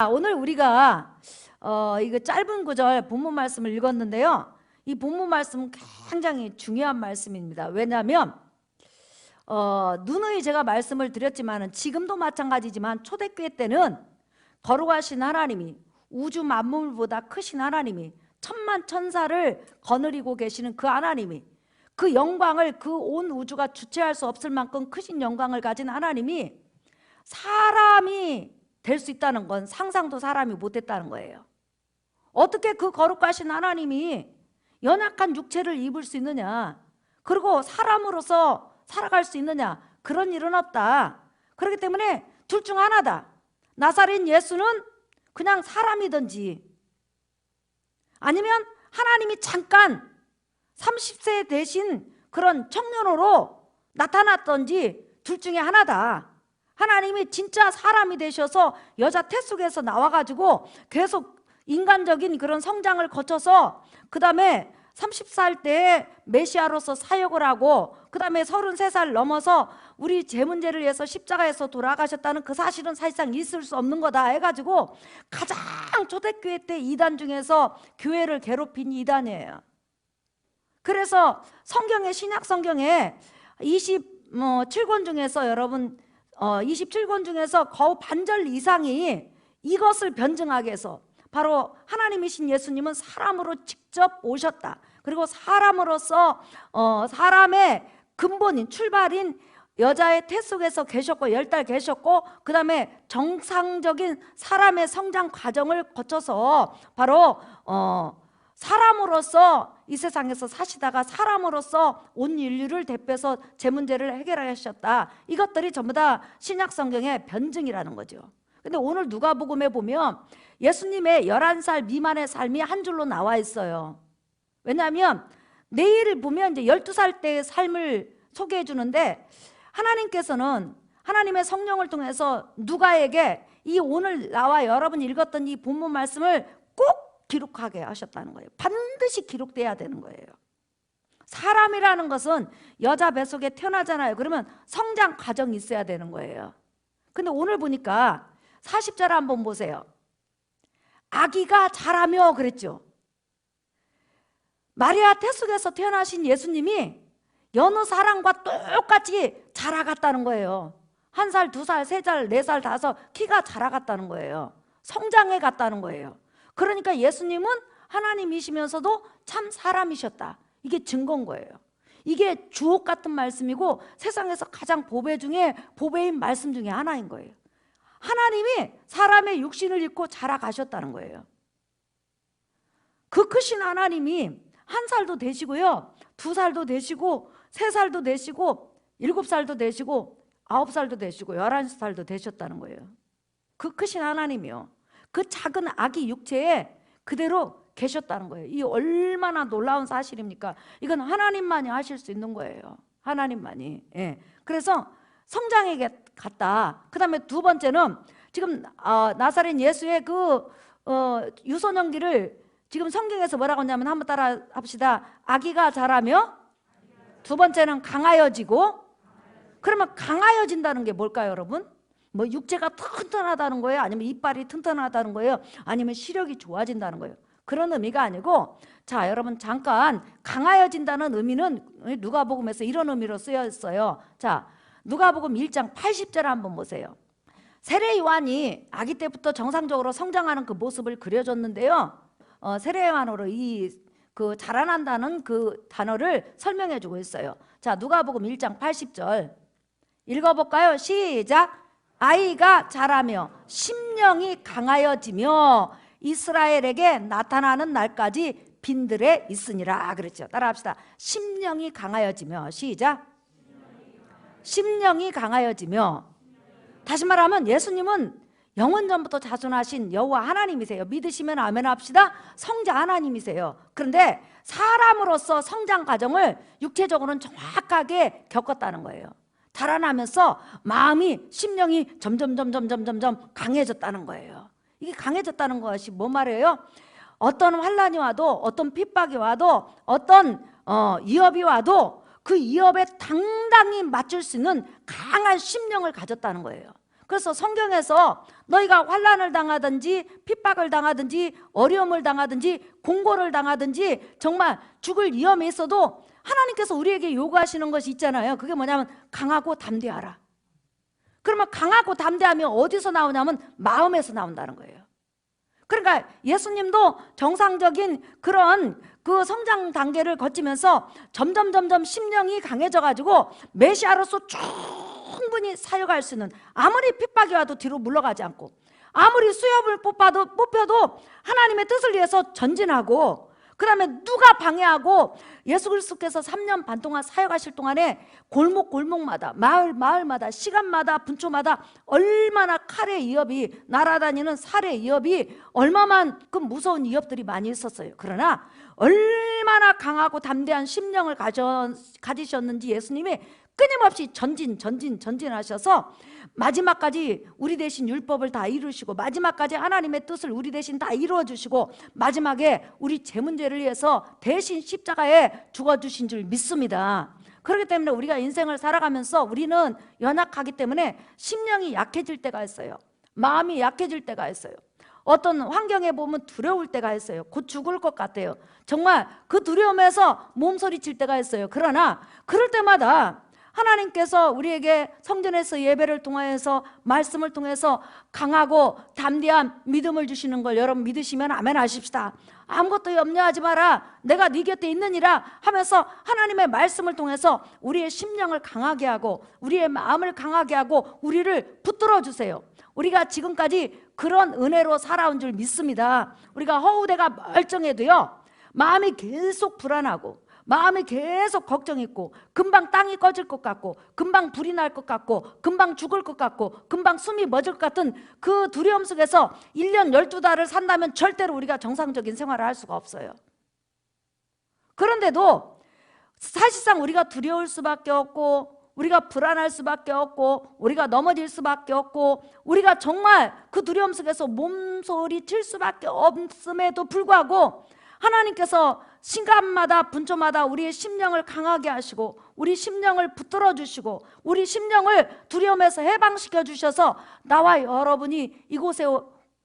자, 오늘 우리가 어, 이거 짧은 구절 본문 말씀을 읽었는데요. 이 본문 말씀은 굉장히 중요한 말씀입니다. 왜냐하면 어, 누누이 제가 말씀을 드렸지만은 지금도 마찬가지지만 초대교회 때는 거룩하신 하나님이 우주 만물보다 크신 하나님이 천만 천사를 거느리고 계시는 그 하나님이 그 영광을 그 온 우주가 주체할 수 없을 만큼 크신 영광을 가진 하나님이 사람이 될 수 있다는 건 상상도 사람이 못했다는 거예요. 어떻게 그 거룩하신 하나님이 연약한 육체를 입을 수 있느냐? 그리고 사람으로서 살아갈 수 있느냐? 그런 일은 없다. 그렇기 때문에 둘 중 하나다. 나사렛 예수는 그냥 사람이든지 아니면 하나님이 잠깐 30세 대신 그런 청년으로 나타났던지 둘 중에 하나다. 하나님이 진짜 사람이 되셔서 여자 태 속에서 나와가지고 계속 인간적인 그런 성장을 거쳐서 그 다음에 30살 때에 메시아로서 사역을 하고 그 다음에 33살 넘어서 우리 제 문제를 위해서 십자가에서 돌아가셨다는 그 사실은 사실상 있을 수 없는 거다 해가지고 가장 초대교회 때 이단 중에서 교회를 괴롭힌 이단이에요. 그래서 성경의 신약 성경에 27권 중에서 여러분 어, 27권 중에서 거의 반절 이상이 이것을 변증하게 해서 바로 하나님이신 예수님은 사람으로 직접 오셨다. 그리고 사람으로서 어, 사람의 근본인 출발인 여자의 태 속에서 계셨고 열 달 계셨고 그 다음에 정상적인 사람의 성장 과정을 거쳐서 바로 어, 사람으로서 이 세상에서 사시다가 사람으로서 온 인류를 대표해서 제 문제를 해결하셨다. 이것들이 전부 다 신약 성경의 변증이라는 거죠. 근데 오늘 누가복음에 보면 예수님의 11살 미만의 삶이 한 줄로 나와 있어요. 왜냐하면 내일을 보면 이제 12살 때의 삶을 소개해 주는데 하나님께서는 하나님의 성령을 통해서 누가에게 이 오늘 나와 여러분 읽었던 이 본문 말씀을 꼭 기록하게 하셨다는 거예요. 반드시 기록돼야 되는 거예요. 사람이라는 것은 여자 뱃속에 태어나잖아요. 그러면 성장 과정이 있어야 되는 거예요. 근데 오늘 보니까 40절 한번 보세요. 아기가 자라며 그랬죠. 마리아 태속에서 태어나신 예수님이 여느 사람과 똑같이 자라갔다는 거예요. 한 살, 두 살, 세 살, 네 살, 다섯 키가 자라갔다는 거예요. 성장해 갔다는 거예요. 그러니까 예수님은 하나님이시면서도 참 사람이셨다. 이게 증거인 거예요. 이게 주옥 같은 말씀이고 세상에서 가장 보배 중에 보배인 말씀 중에 하나인 거예요. 하나님이 사람의 육신을 입고 자라가셨다는 거예요. 그 크신 하나님이 한 살도 되시고요. 두 살도 되시고 세 살도 되시고 일곱 살도 되시고 아홉 살도 되시고 열한 살도 되셨다는 거예요. 그 크신 하나님이요. 그 작은 아기 육체에 그대로 계셨다는 거예요. 이 얼마나 놀라운 사실입니까? 이건 하나님만이 하실 수 있는 거예요. 하나님만이. 예. 그래서 성장에 갔다. 그 다음에 두 번째는 지금 어, 나사렛 예수의 그 어, 유소년기를 지금 성경에서 뭐라고 하냐면 한번 따라 합시다. 아기가 자라며 두 번째는 강하여지고 그러면 강하여진다는 게 뭘까요, 여러분? 뭐 육체가 튼튼하다는 거예요? 아니면 이빨이 튼튼하다는 거예요? 아니면 시력이 좋아진다는 거예요? 그런 의미가 아니고 자, 여러분 잠깐 강하여진다는 의미는 누가복음에서 이런 의미로 쓰였어요. 자, 누가복음 1장 80절 한번 보세요. 세례 요한이 아기 때부터 정상적으로 성장하는 그 모습을 그려줬는데요. 어, 세례 요한으로 이 그 자라난다는 그 단어를 설명해 주고 있어요. 자, 누가복음 1장 80절. 읽어 볼까요? 시작. 아이가 자라며 심령이 강하여지며 이스라엘에게 나타나는 날까지 빈들에 있으니라 그랬죠. 따라합시다. 심령이 강하여지며 시작. 심령이 강하여지며 다시 말하면 예수님은 영원 전부터 자존하신 여호와 하나님이세요. 믿으시면 아멘 합시다. 성자 하나님이세요. 그런데 사람으로서 성장 과정을 육체적으로는 정확하게 겪었다는 거예요. 자라나면서 마음이 심령이 점점 점점 점점 점 강해졌다는 거예요. 이게 강해졌다는 것이 뭐 말이에요? 어떤 환란이 와도 어떤 핍박이 와도 어떤 어, 위협이 와도 그 위협에 당당히 맞출 수 있는 강한 심령을 가졌다는 거예요. 그래서 성경에서 너희가 환란을 당하든지 핍박을 당하든지 어려움을 당하든지 공고를 당하든지 정말 죽을 위험이 있어도 하나님께서 우리에게 요구하시는 것이 있잖아요. 그게 뭐냐면 강하고 담대하라. 그러면 강하고 담대함이 어디서 나오냐면 마음에서 나온다는 거예요. 그러니까 예수님도 정상적인 그런 그 성장 단계를 거치면서 점점 점점 심령이 강해져 가지고 메시아로서 충분히 사역할 수 있는 아무리 핍박이 와도 뒤로 물러가지 않고 아무리 수협을 뽑아도 뽑혀도 하나님의 뜻을 위해서 전진하고 그다음에 누가 방해하고 예수 그리스도께서 3년 반 동안 사역하실 동안에 골목 골목마다 마을 마을마다 시간마다 분초마다 얼마나 칼의 위협이 날아다니는 살의 위협이 얼마만큼 무서운 위협들이 많이 있었어요. 그러나 얼마나 강하고 담대한 심령을 가져, 가지셨는지 예수님이 끊임없이 전진 전진 전진하셔서 마지막까지 우리 대신 율법을 다 이루시고 마지막까지 하나님의 뜻을 우리 대신 다 이루어 주시고 마지막에 우리 제 문제를 위해서 대신 십자가에 죽어 주신 줄 믿습니다. 그렇기 때문에 우리가 인생을 살아가면서 우리는 연약하기 때문에 심령이 약해질 때가 있어요. 마음이 약해질 때가 있어요. 어떤 환경에 보면 두려울 때가 있어요. 곧 죽을 것 같아요. 정말 그 두려움에서 몸소리 칠 때가 있어요. 그러나 그럴 때마다 하나님께서 우리에게 성전에서 예배를 통하여서 말씀을 통해서 강하고 담대한 믿음을 주시는 걸 여러분 믿으시면 아멘 하십시다. 아무것도 염려하지 마라. 내가 네 곁에 있느니라 하면서 하나님의 말씀을 통해서 우리의 심령을 강하게 하고 우리의 마음을 강하게 하고 우리를 붙들어 주세요. 우리가 지금까지 그런 은혜로 살아온 줄 믿습니다. 우리가 허우대가 멀쩡해도요. 마음이 계속 불안하고 마음이 계속 걱정 있고 금방 땅이 꺼질 것 같고 금방 불이 날 것 같고 금방 죽을 것 같고 금방 숨이 멎을 것 같은 그 두려움 속에서 1년 12달을 산다면 절대로 우리가 정상적인 생활을 할 수가 없어요. 그런데도 사실상 우리가 두려울 수밖에 없고 우리가 불안할 수밖에 없고 우리가 넘어질 수밖에 없고 우리가 정말 그 두려움 속에서 몸소리 칠 수밖에 없음에도 불구하고 하나님께서 시간마다 분초마다 우리의 심령을 강하게 하시고 우리 심령을 붙들어 주시고 우리 심령을 두려움에서 해방시켜 주셔서 나와 여러분이 이곳에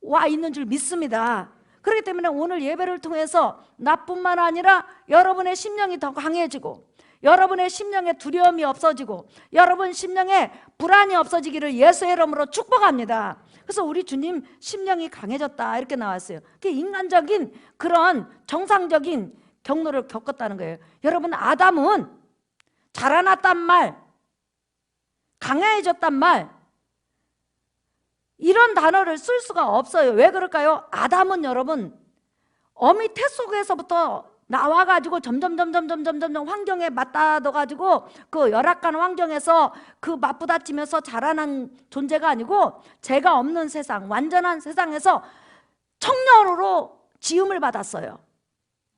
와 있는 줄 믿습니다. 그렇기 때문에 오늘 예배를 통해서 나뿐만 아니라 여러분의 심령이 더 강해지고 여러분의 심령에 두려움이 없어지고 여러분 심령에 불안이 없어지기를 예수의 이름으로 축복합니다. 그래서 우리 주님 심령이 강해졌다 이렇게 나왔어요. 그 인간적인 그런 정상적인 경로를 겪었다는 거예요. 여러분 아담은 자라났단 말, 강해졌단 말 이런 단어를 쓸 수가 없어요. 왜 그럴까요? 아담은 여러분 어미 태 속에서부터 나와가지고 점점 점점 점점 점점 환경에 맞닿아가지고 그 열악한 환경에서 그 맞부딪히면서 자라난 존재가 아니고 죄가 없는 세상 완전한 세상에서 청년으로 지음을 받았어요.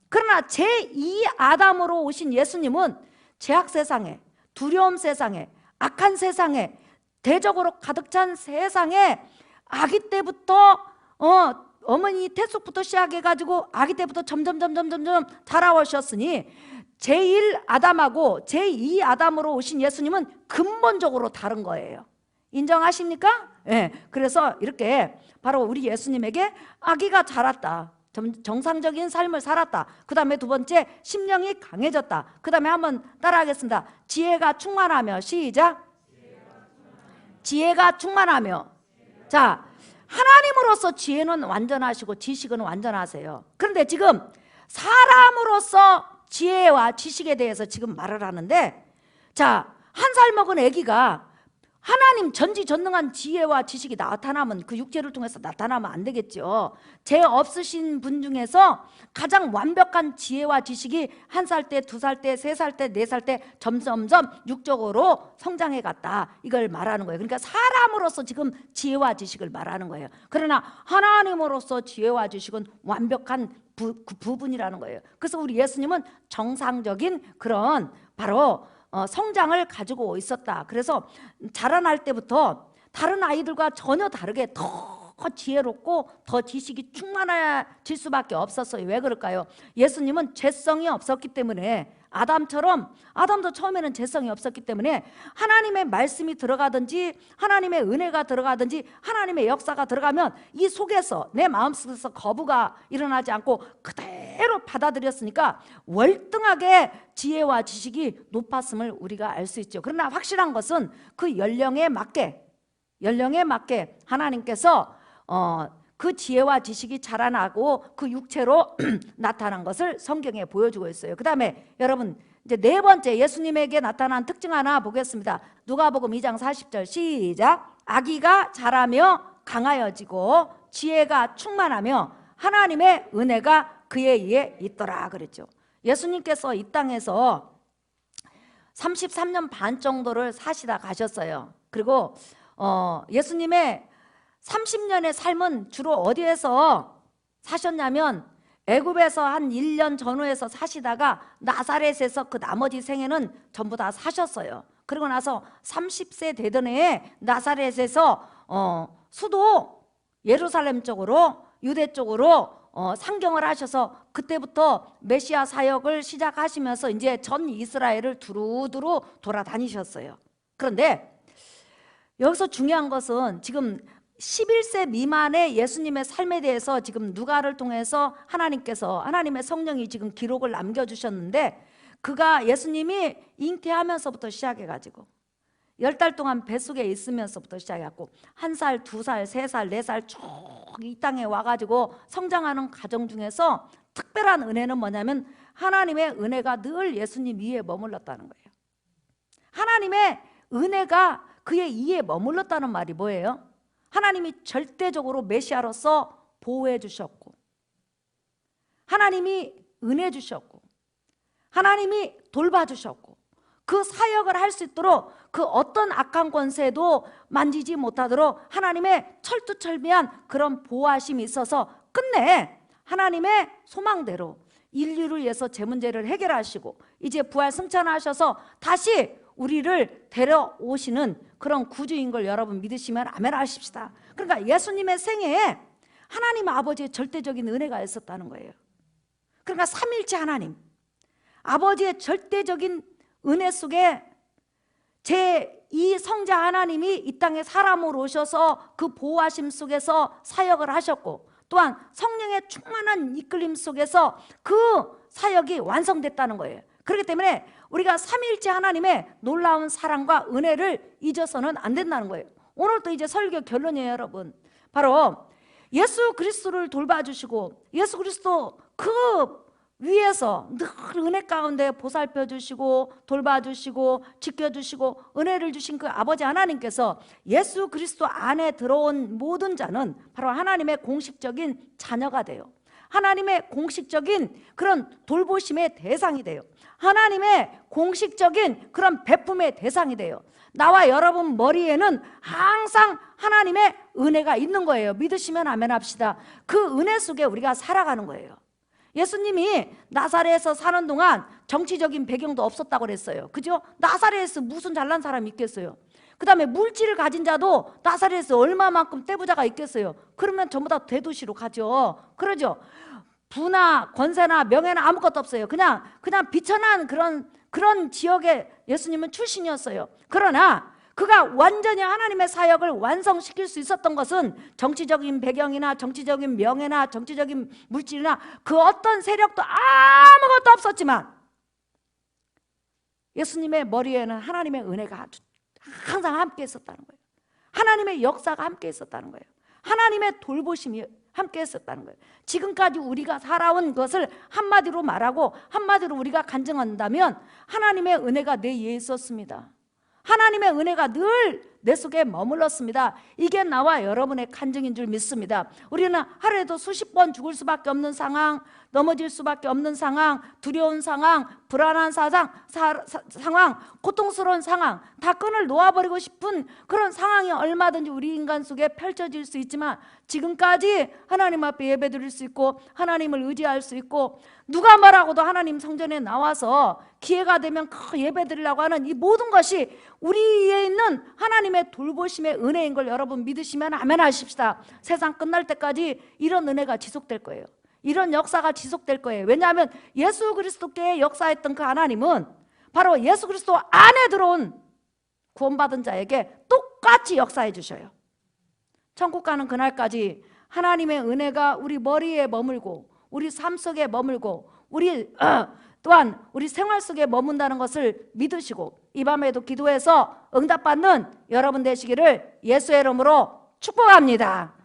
그러나 제2 아담으로 오신 예수님은 죄악 세상에 두려움 세상에 악한 세상에 대적으로 가득 찬 세상에 아기 때부터 어 어머니 태속부터 시작해 가지고 아기 때부터 점점 점점 점점 자라오셨으니 제1 아담하고 제2 아담으로 오신 예수님은 근본적으로 다른 거예요. 인정하십니까? 예. 네, 그래서 이렇게 바로 우리 예수님에게 아기가 자랐다. 정상적인 삶을 살았다. 그 다음에 두 번째, 심령이 강해졌다. 그 다음에 한번 따라하겠습니다. 지혜가 충만하며, 시작. 지혜가 충만하며. 자, 하나님으로서 지혜는 완전하시고 지식은 완전하세요. 그런데 지금 사람으로서 지혜와 지식에 대해서 지금 말을 하는데 자, 한 살 먹은 아기가 하나님 전지전능한 지혜와 지식이 나타나면 그 육체를 통해서 나타나면 안 되겠죠. 죄 없으신 분 중에서 가장 완벽한 지혜와 지식이 한 살 때, 두 살 때, 세 살 때, 네 살 때 점점점 육적으로 성장해 갔다. 이걸 말하는 거예요. 그러니까 사람으로서 지금 지혜와 지식을 말하는 거예요. 그러나 하나님으로서 지혜와 지식은 완벽한 부, 그 부분이라는 거예요. 그래서 우리 예수님은 정상적인 그런 바로 어, 성장을 가지고 있었다. 그래서 자라날 때부터 다른 아이들과 전혀 다르게 더 지혜롭고 더 지식이 충만해질 수밖에 없었어요. 왜 그럴까요? 예수님은 죄성이 없었기 때문에 아담처럼 아담도 처음에는 재성이 없었기 때문에 하나님의 말씀이 들어가든지 하나님의 은혜가 들어가든지 하나님의 역사가 들어가면 이 속에서 내 마음속에서 거부가 일어나지 않고 그대로 받아들였으니까 월등하게 지혜와 지식이 높았음을 우리가 알 수 있죠. 그러나 확실한 것은 그 연령에 맞게 연령에 맞게 하나님께서 어, 그 지혜와 지식이 자라나고 그 육체로 나타난 것을 성경에 보여주고 있어요. 그 다음에 여러분 이제 네 번째 예수님에게 나타난 특징 하나 보겠습니다. 누가복음 2장 40절 시작. 아기가 자라며 강하여지고 지혜가 충만하며 하나님의 은혜가 그에 의해 있더라 그랬죠. 예수님께서 이 땅에서 33년 반 정도를 사시다 가셨어요. 그리고 어, 예수님의 30년의 삶은 주로 어디에서 사셨냐면 애굽에서 한 1년 전후에서 사시다가 나사렛에서 그 나머지 생애는 전부 다 사셨어요. 그리고 나서 30세 되던 해에 나사렛에서 어, 수도 예루살렘 쪽으로 유대 쪽으로 어, 상경을 하셔서 그때부터 메시아 사역을 시작하시면서 이제 전 이스라엘을 두루두루 돌아다니셨어요. 그런데 여기서 중요한 것은 지금 11세 미만의 예수님의 삶에 대해서 지금 누가를 통해서 하나님께서 하나님의 성령이 지금 기록을 남겨주셨는데 그가 예수님이 잉태하면서부터 시작해가지고 열 달 동안 뱃속에 있으면서부터 시작해갖고 한 살, 두 살, 세 살, 네 살 쭉 이 땅에 와가지고 성장하는 과정 중에서 특별한 은혜는 뭐냐면 하나님의 은혜가 늘 예수님 위에 머물렀다는 거예요. 하나님의 은혜가 그의 이에 머물렀다는 말이 뭐예요? 하나님이 절대적으로 메시아로서 보호해 주셨고 하나님이 은혜 주셨고 하나님이 돌봐 주셨고 그 사역을 할 수 있도록 그 어떤 악한 권세도 만지지 못하도록 하나님의 철두철미한 그런 보호하심이 있어서 끝내 하나님의 소망대로 인류를 위해서 제 문제를 해결하시고 이제 부활 승천하셔서 다시 우리를 데려오시는 그런 구주인 걸 여러분 믿으시면 아멘 하십시다. 그러니까 예수님의 생애에 하나님 아버지의 절대적인 은혜가 있었다는 거예요. 그러니까 삼일째 하나님 아버지의 절대적인 은혜 속에 제 이 성자 하나님이 이 땅에 사람으로 오셔서 그 보호하심 속에서 사역을 하셨고 또한 성령의 충만한 이끌림 속에서 그 사역이 완성됐다는 거예요. 그렇기 때문에 우리가 삼일째 하나님의 놀라운 사랑과 은혜를 잊어서는 안 된다는 거예요. 오늘도 이제 설교 결론이에요, 여러분. 바로 예수 그리스도를 돌봐주시고 예수 그리스도 그 위에서 늘 은혜 가운데 보살펴 주시고 돌봐주시고 지켜주시고 은혜를 주신 그 아버지 하나님께서 예수 그리스도 안에 들어온 모든 자는 바로 하나님의 공식적인 자녀가 돼요. 하나님의 공식적인 그런 돌보심의 대상이 돼요. 하나님의 공식적인 그런 베품의 대상이 돼요. 나와 여러분 머리에는 항상 하나님의 은혜가 있는 거예요. 믿으시면 아멘 합시다. 그 은혜 속에 우리가 살아가는 거예요. 예수님이 나사렛에서 사는 동안 정치적인 배경도 없었다고 그랬어요. 그죠? 나사렛에서 무슨 잘난 사람이 있겠어요? 그 다음에 물질을 가진 자도 나사렛에서 얼마만큼 떼부자가 있겠어요? 그러면 전부 다 대도시로 가죠. 그러죠? 부나 권세나 명예나 아무것도 없어요. 그냥 그냥 비천한 그런 그런 지역에 예수님은 출신이었어요. 그러나 그가 완전히 하나님의 사역을 완성시킬 수 있었던 것은 정치적인 배경이나 정치적인 명예나 정치적인 물질이나 그 어떤 세력도 아무것도 없었지만 예수님의 머리에는 하나님의 은혜가 항상 함께 있었다는 거예요. 하나님의 역사가 함께 있었다는 거예요. 하나님의 돌보심이 함께 했었다는 거예요. 지금까지 우리가 살아온 것을 한마디로 말하고 한마디로 우리가 간증한다면 하나님의 은혜가 내 위에 있었습니다. 하나님의 은혜가 늘 내 속에 머물렀습니다. 이게 나와 여러분의 간증인 줄 믿습니다. 우리는 하루에도 수십 번 죽을 수밖에 없는 상황, 넘어질 수밖에 없는 상황, 두려운 상황, 불안한 사상, 사, 사, 상황, 고통스러운 상황, 다 끈을 놓아버리고 싶은 그런 상황이 얼마든지 우리 인간 속에 펼쳐질 수 있지만 지금까지 하나님 앞에 예배드릴 수 있고 하나님을 의지할 수 있고 누가 말하고도 하나님 성전에 나와서 기회가 되면 그 예배드리려고 하는 이 모든 것이 우리에 있는 하나님의 돌보심의 은혜인 걸 여러분 믿으시면 아멘 하십시다. 세상 끝날 때까지 이런 은혜가 지속될 거예요. 이런 역사가 지속될 거예요. 왜냐하면 예수 그리스도께 역사했던 그 하나님은 바로 예수 그리스도 안에 들어온 구원받은 자에게 똑같이 역사해 주셔요. 천국 가는 그날까지 하나님의 은혜가 우리 머리에 머물고 우리 삶 속에 머물고 우리 어, 또한 우리 생활 속에 머문다는 것을 믿으시고 이 밤에도 기도해서 응답받는 여러분 되시기를 예수의 이름으로 축복합니다.